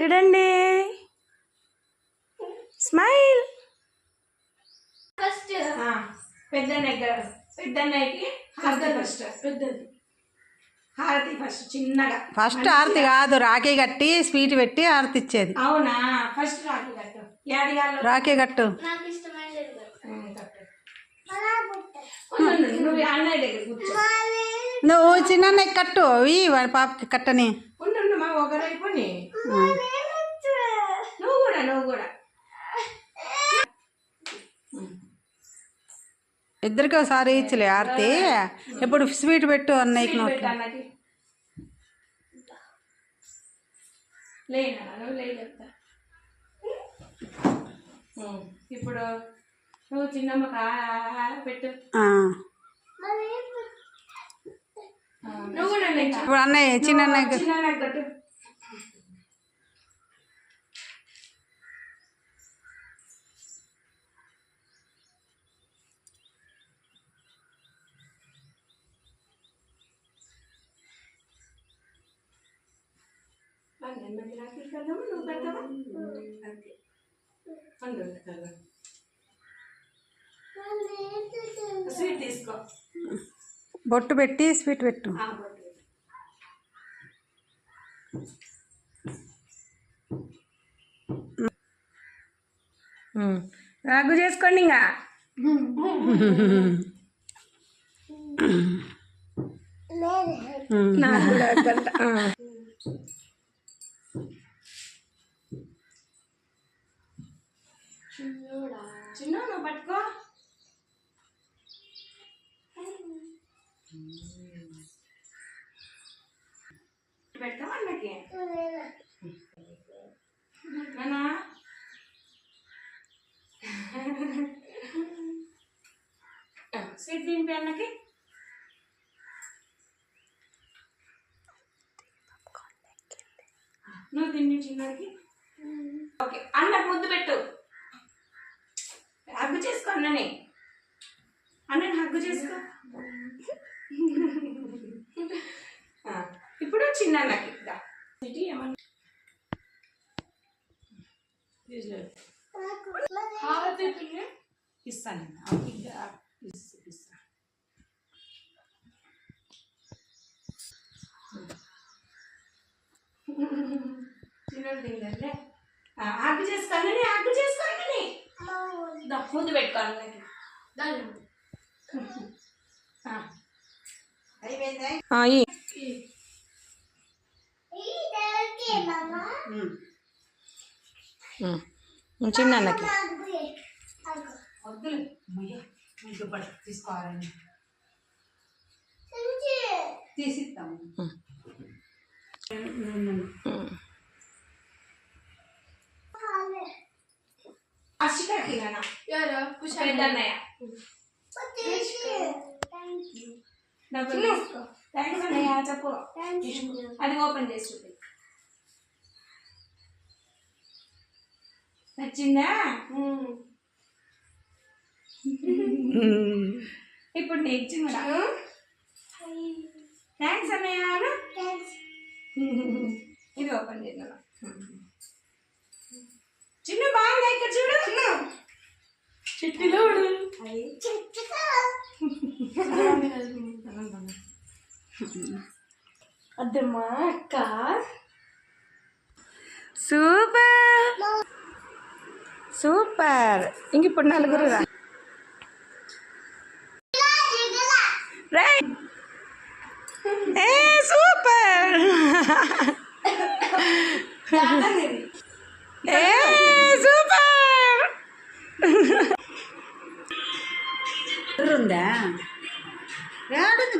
చూడండి. Smile. First పెద్దన్నయ్య పెద్దన్నయ్యకి హారతి first. పెద్దది. హారతి ఫస్ట్ చిన్నగా. ఫస్ట్ ఆరతి కాదు రాఖీ కట్టి స్వీట్ పెట్టి ఆరతి ఇచ్చేది. అవునా? ఫస్ట్ రాఖీ కట్టు. రాఖీ కట్టు. నాకు ఇష్టమైనది నువ్వు అన్నయ్య దగ్గర కూర్చో. నువ్వు చిన్న కట్టు ఈ వాడి పాపకి కట్టని. నువ్వు కూడా నువ్వు కూడా. ఇద్దరికి ఒకసారి ఇచ్చలే ఆరతి. ఇప్పుడు స్వీట్ పెట్టు అన్నయ్యకి నోట్లో ఇప్పుడు నువ్వు చిన్నమ్మ కా పెట్టు ఆ. నువ్వు కూడా లెక్క ఇప్పుడు అన్నయ్య చిన్న అన్నయ్యకి చిన్న నాకు కట్టు నెమ్మది నాకు కడదామా నువ్వు కడతావా అంతే అండు కదా స్వీట్ తీసుకో. బొట్టు పెట్టి స్వీట్ పెట్టు. రగ్గు చేసుకోండి ఇంకా. నాకు కూడా వద్దంట. ఆ. చిన్న పట్టుకో పెడతావా అన్నకి నానా స్వీట్ తినిపి అన్నకి నువ్వు తిని చిన్నకి ఓకే అన్నకు ముద్దు పెట్టు. హగ్గు చేసుకో అన్నని. అన్నని హగ్గు చేసుకో. ఇప్పుడు చిన్న తీసుకో. హారతి పిల్లి ఇస్తాను ఆమెకి ఇద్దా. ఇస్తా ఇస్తా చిన్నది తిందంటే ఆకు చేసుకోండి ఆకు చేసుకోండి ముందు పెట్టుకోండి నాకు చిన్న అన్నకి. అది ఓపెన్ చేసి నచ్చిందా? ఇప్పుడు కూడా థ్యాంక్స్ అన్నయ్య అను. ఇది ఓపెన్ చేద్దాం. చిన్న బాగుంది ఇక్కడ చూడు? చిన్న. చిట్టిలోడు అద్దమ్మా అక్క. సూపర్. సూపర్ ఇంక ఇప్పుడు నలుగురు రా రైట్ ఏ సూపర్ ఏ సూపర్ ఉందా ఏడుంది